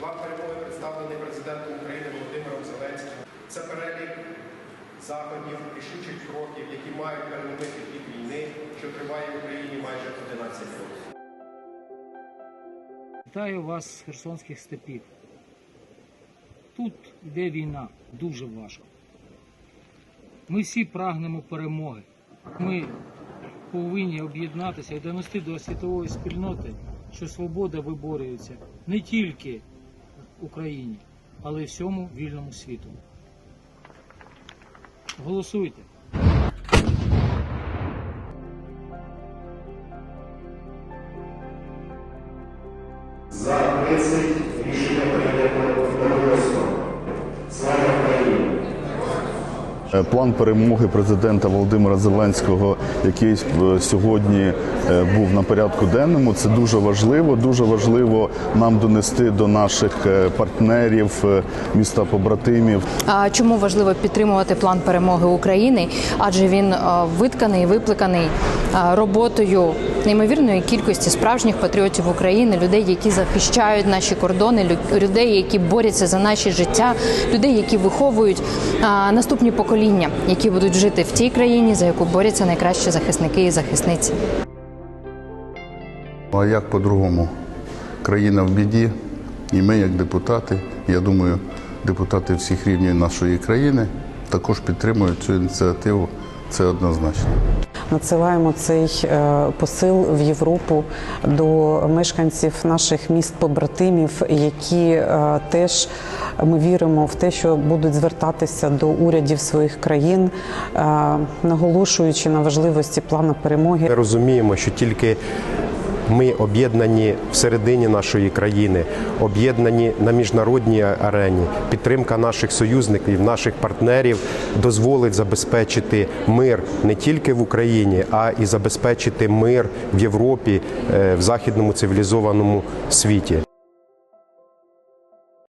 План перемоги представлений президентом України Володимиром Зеленським. Це перелік заходів, рішучих кроків, які мають переломити хід війни, що триває в Україні майже 11 років. Вітаю вас з Херсонських степів. Тут йде війна, дуже важко. Ми всі прагнемо перемоги. Ми повинні об'єднатися і донести до світової спільноти, що свобода виборюється не тільки Україні, але й всьому вільному світу. Голосуйте! За 30 рішення прийнято План перемоги президента Володимира Зеленського, який е, сьогодні е, був на порядку денному, це дуже важливо. Дуже важливо нам донести до наших е, партнерів, е, міста побратимів. А Чому важливо підтримувати план перемоги України? Адже він е, витканий, випликаний е, роботою неймовірної кількості справжніх патріотів України, людей, які захищають наші кордони, людей, які борються за наші життя, людей, які виховують е, наступні покоління, які будуть жити в тій країні, за яку борються найкращі захисники і захисниці. А як по-другому? Країна в біді, і ми, як депутати, я думаю, депутати всіх рівнів нашої країни також підтримують цю ініціативу. Це однозначно. Надсилаємо цей е, посил в Європу до мешканців наших міст побратимів, які е, теж ми віримо в те, що будуть звертатися до урядів своїх країн, е, наголошуючи на важливості плану перемоги. Ми розуміємо, що тільки ми об'єднані всередині нашої країни, об'єднані на міжнародній арені. Підтримка наших союзників, наших партнерів дозволить забезпечити мир не тільки в Україні, а і забезпечити мир в Європі, е, в західному цивілізованому світі.